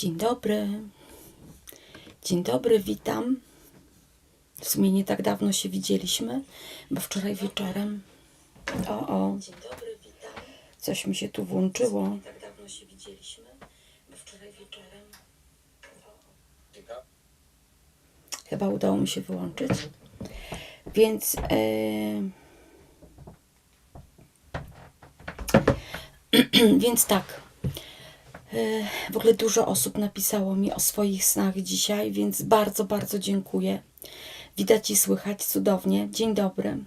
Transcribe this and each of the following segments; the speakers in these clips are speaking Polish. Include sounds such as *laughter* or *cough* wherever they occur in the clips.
Dzień dobry. Dzień dobry, witam. W sumie nie tak dawno się widzieliśmy, bo wczoraj wieczorem. O, o. Dzień dobry, witam. Coś mi się tu włączyło. Nie tak dawno się widzieliśmy, bo wczoraj wieczorem. Chyba udało mi się wyłączyć. Więc. e, *clears throat* Więc tak. E, W ogóle dużo osób napisało mi o swoich snach dzisiaj, więc bardzo, bardzo dziękuję. Widać i słychać cudownie. Dzień dobry.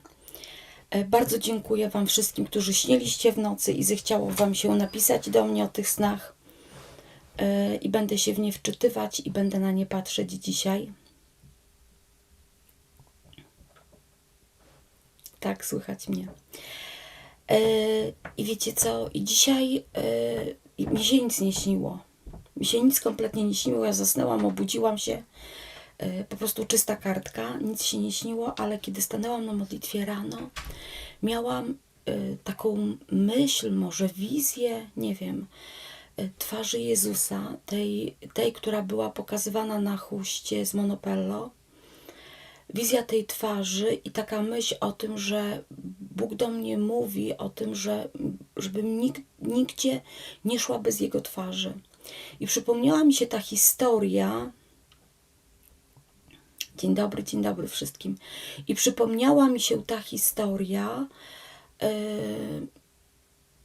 E, Bardzo dziękuję Wam wszystkim, którzy śnieliście w nocy i zechciało Wam się napisać do mnie o tych snach. E, I będę się w nie wczytywać i będę na nie patrzeć dzisiaj. Tak, słychać mnie. I wiecie co? I dzisiaj mi się nic nie śniło. Mi się nic kompletnie nie śniło. Ja zasnęłam, obudziłam się. e, Po prostu czysta kartka, nic się nie śniło, ale kiedy stanęłam na modlitwie rano, miałam e, taką myśl, może wizję, nie wiem, e, twarzy Jezusa, tej, tej, która była pokazywana na chuście z Monopello wizja tej twarzy i taka myśl o tym, że Bóg do mnie mówi o tym, że żebym nig, nigdzie nie szła bez Jego twarzy. I przypomniała mi się ta historia. Dzień dobry, dzień dobry wszystkim. I przypomniała mi się ta historia yy,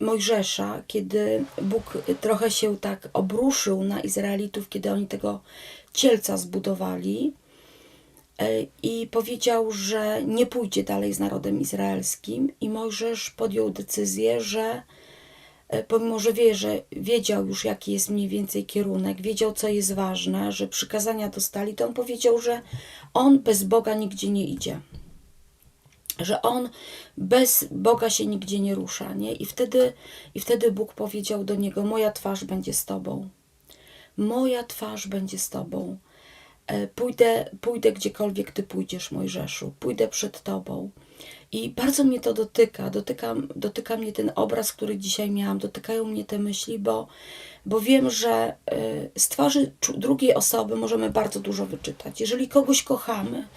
Mojżesza, kiedy Bóg trochę się tak obruszył na Izraelitów, kiedy oni tego cielca zbudowali i powiedział, że nie pójdzie dalej z narodem izraelskim i Mojżesz podjął decyzję, że e, pomimo, że wie, że wiedział już jaki jest mniej więcej kierunek, wiedział co jest ważne, że przykazania dostali, to on powiedział, że on bez Boga nigdzie nie idzie. Że on bez Boga się nigdzie nie rusza, nie? I wtedy, I wtedy Bóg powiedział do niego: Moja twarz będzie z tobą. Moja twarz będzie z tobą. E, Pójdę, pójdę gdziekolwiek ty pójdziesz, Mojżeszu. Pójdę przed tobą. I bardzo mnie to dotyka. dotyka. Dotyka mnie ten obraz, który dzisiaj miałam. Dotykają mnie te myśli, bo, bo wiem, że e, z twarzy drugiej osoby możemy bardzo dużo wyczytać. Jeżeli kogoś kochamy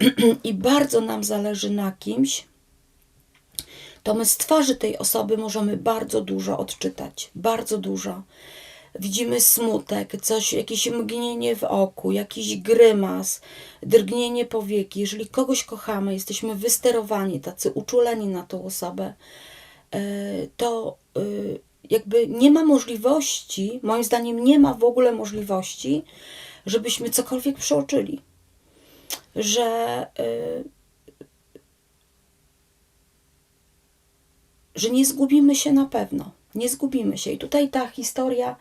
*clears throat* i bardzo nam zależy na kimś, to my z twarzy tej osoby możemy bardzo dużo odczytać. Bardzo dużo. Widzimy smutek, coś, jakieś mgnienie w oku, jakiś grymas, drgnienie powieki. Jeżeli kogoś kochamy, jesteśmy wysterowani, tacy uczuleni na tą osobę, e, to e, jakby nie ma możliwości, moim zdaniem nie ma w ogóle możliwości, żebyśmy cokolwiek przeoczyli. Że e, że nie zgubimy się na pewno. Nie zgubimy się. I tutaj ta historia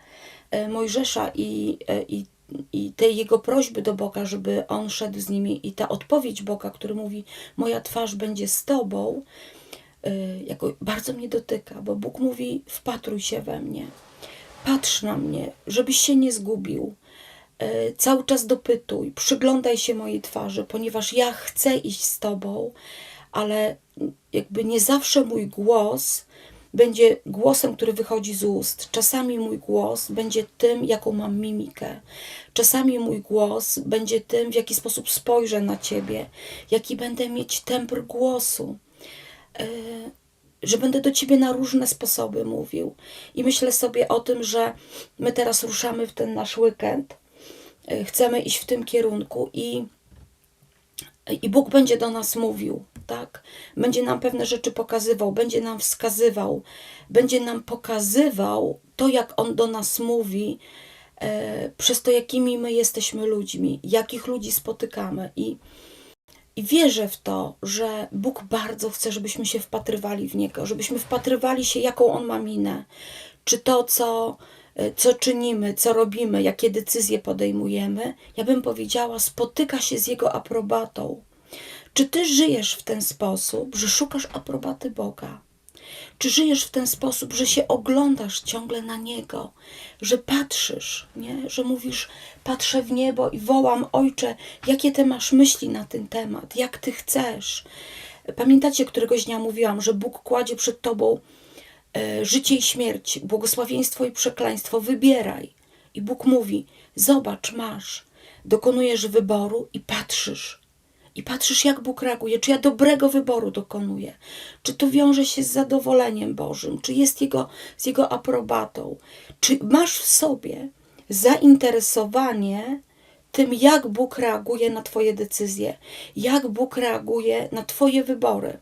e, Mojżesza i, e, i, i tej jego prośby do Boga, żeby on szedł z nimi, i ta odpowiedź Boga, który mówi: Moja twarz będzie z tobą, e, jako bardzo mnie dotyka, bo Bóg mówi: Wpatruj się we mnie, patrz na mnie, żebyś się nie zgubił. Cały czas dopytuj, przyglądaj się mojej twarzy, ponieważ ja chcę iść z tobą, ale jakby nie zawsze mój głos będzie głosem, który wychodzi z ust. Czasami mój głos będzie tym, jaką mam mimikę. Czasami mój głos będzie tym, w jaki sposób spojrzę na ciebie, jaki będę mieć temper głosu. E, że będę do ciebie na różne sposoby mówił. I myślę sobie o tym, że my teraz ruszamy w ten nasz weekend. E, Chcemy iść w tym kierunku i i Bóg będzie do nas mówił, tak? Będzie nam pewne rzeczy pokazywał, będzie nam wskazywał, będzie nam pokazywał to, jak On do nas mówi, e, przez to, jakimi my jesteśmy ludźmi, jakich ludzi spotykamy. I, I wierzę w to, że Bóg bardzo chce, żebyśmy się wpatrywali w Niego, żebyśmy wpatrywali się, jaką On ma minę. Czy to, co, e, co czynimy, co robimy, jakie decyzje podejmujemy, ja bym powiedziała, spotyka się z Jego aprobatą. Czy ty żyjesz w ten sposób, że szukasz aprobaty Boga? Czy żyjesz w ten sposób, że się oglądasz ciągle na Niego, że patrzysz, nie? że mówisz, patrzę w niebo i wołam, Ojcze, jakie Ty masz myśli na ten temat, jak Ty chcesz? Pamiętacie, któregoś dnia mówiłam, że Bóg kładzie przed Tobą e, życie i śmierć, błogosławieństwo i przekleństwo. Wybieraj. I Bóg mówi: Zobacz, masz, dokonujesz wyboru i patrzysz. I patrzysz, jak Bóg reaguje, czy ja dobrego wyboru dokonuję, czy to wiąże się z zadowoleniem Bożym, czy jest jego, z Jego aprobatą, czy masz w sobie zainteresowanie tym, jak Bóg reaguje na Twoje decyzje, jak Bóg reaguje na Twoje wybory.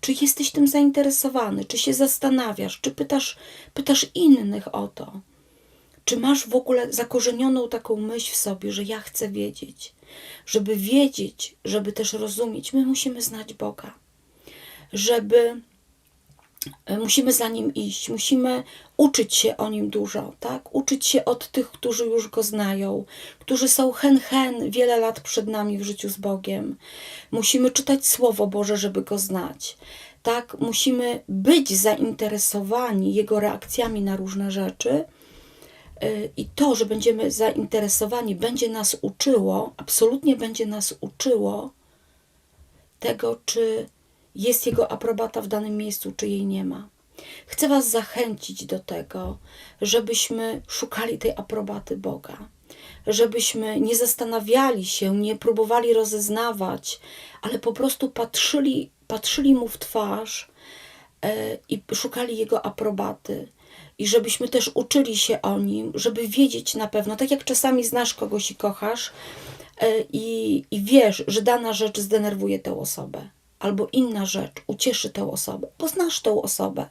Czy jesteś tym zainteresowany, czy się zastanawiasz, czy pytasz, pytasz innych o to? Czy masz w ogóle zakorzenioną taką myśl w sobie, że ja chcę wiedzieć? Żeby wiedzieć, żeby też rozumieć, my musimy znać Boga. Żeby e, musimy za nim iść, musimy uczyć się o nim dużo, tak? Uczyć się od tych, którzy już go znają, którzy są hen hen wiele lat przed nami w życiu z Bogiem. Musimy czytać Słowo Boże, żeby go znać. Tak, musimy być zainteresowani jego reakcjami na różne rzeczy i to, że będziemy zainteresowani, będzie nas uczyło, absolutnie będzie nas uczyło tego, czy jest Jego aprobata w danym miejscu, czy jej nie ma. Chcę Was zachęcić do tego, żebyśmy szukali tej aprobaty Boga, żebyśmy nie zastanawiali się, nie próbowali rozeznawać, ale po prostu patrzyli, patrzyli Mu w twarz e, i szukali Jego aprobaty i żebyśmy też uczyli się o nim, żeby wiedzieć na pewno, tak jak czasami znasz kogoś i kochasz e, i, i wiesz, że dana rzecz zdenerwuje tę osobę, albo inna rzecz ucieszy tę osobę, bo znasz tę osobę,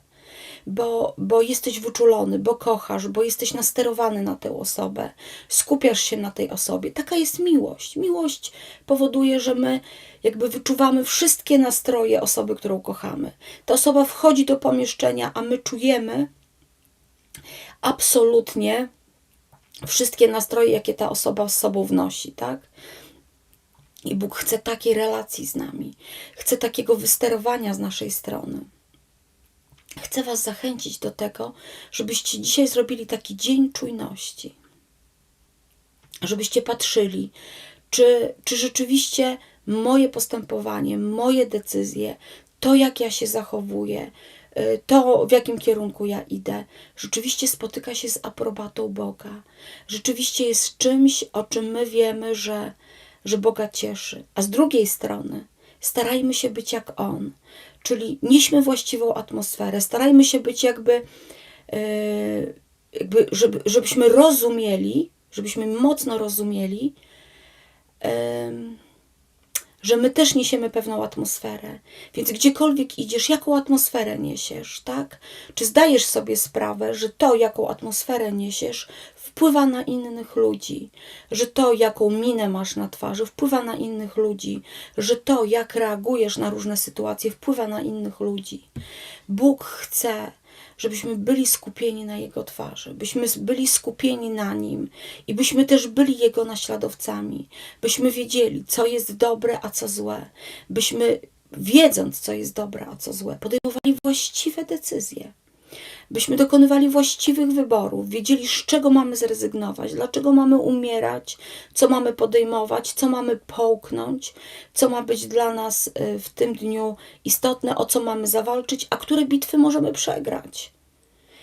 bo, bo jesteś wyczulony, bo kochasz, bo jesteś nasterowany na tę osobę, skupiasz się na tej osobie. Taka jest miłość. Miłość powoduje, że my jakby wyczuwamy wszystkie nastroje osoby, którą kochamy. Ta osoba wchodzi do pomieszczenia, a my czujemy, absolutnie wszystkie nastroje, jakie ta osoba z sobą wnosi, tak? I Bóg chce takiej relacji z nami, chce takiego wysterowania z naszej strony. Chcę Was zachęcić do tego, żebyście dzisiaj zrobili taki dzień czujności. Żebyście patrzyli, czy, czy rzeczywiście moje postępowanie, moje decyzje, to jak ja się zachowuję, to, w jakim kierunku ja idę, rzeczywiście spotyka się z aprobatą Boga. Rzeczywiście jest czymś, o czym my wiemy, że, że Boga cieszy. A z drugiej strony, starajmy się być jak On, czyli nieśmy właściwą atmosferę, starajmy się być jakby, yy, jakby żeby, żebyśmy rozumieli, żebyśmy mocno rozumieli, że my też niesiemy pewną atmosferę. Więc gdziekolwiek idziesz, jaką atmosferę niesiesz, tak? Czy zdajesz sobie sprawę, że to, jaką atmosferę niesiesz, wpływa na innych ludzi, że to, jaką minę masz na twarzy, wpływa na innych ludzi, że to, jak reagujesz na różne sytuacje, wpływa na innych ludzi. Bóg chce, żebyśmy byli skupieni na Jego twarzy, byśmy byli skupieni na Nim i byśmy też byli Jego naśladowcami, byśmy wiedzieli, co jest dobre, a co złe, byśmy wiedząc, co jest dobre, a co złe, podejmowali właściwe decyzje byśmy dokonywali właściwych wyborów, wiedzieli, z czego mamy zrezygnować, dlaczego mamy umierać, co mamy podejmować, co mamy połknąć, co ma być dla nas y, w tym dniu istotne, o co mamy zawalczyć, a które bitwy możemy przegrać.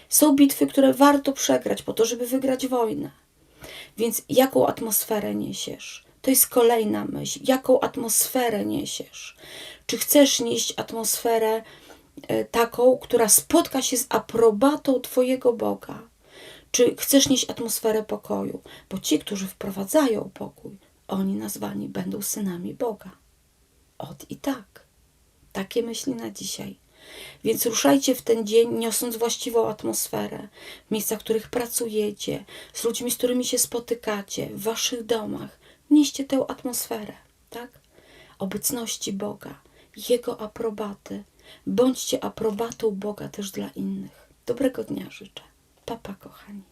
Są bitwy, które warto przegrać po to, żeby wygrać wojnę. Więc jaką atmosferę niesiesz? To jest kolejna myśl. Jaką atmosferę niesiesz? Czy chcesz nieść atmosferę, taką, która spotka się z aprobatą Twojego Boga? Czy chcesz nieść atmosferę pokoju? Bo ci, którzy wprowadzają pokój, oni nazwani będą synami Boga. Od i tak. Takie myśli na dzisiaj. Więc ruszajcie w ten dzień, niosąc właściwą atmosferę w miejscach, w których pracujecie, z ludźmi, z którymi się spotykacie, w waszych domach. Nieście tę atmosferę, tak? Obecności Boga, Jego aprobaty, Bądźcie aprobatą Boga też dla innych. Dobrego dnia życzę. Papa, kochani.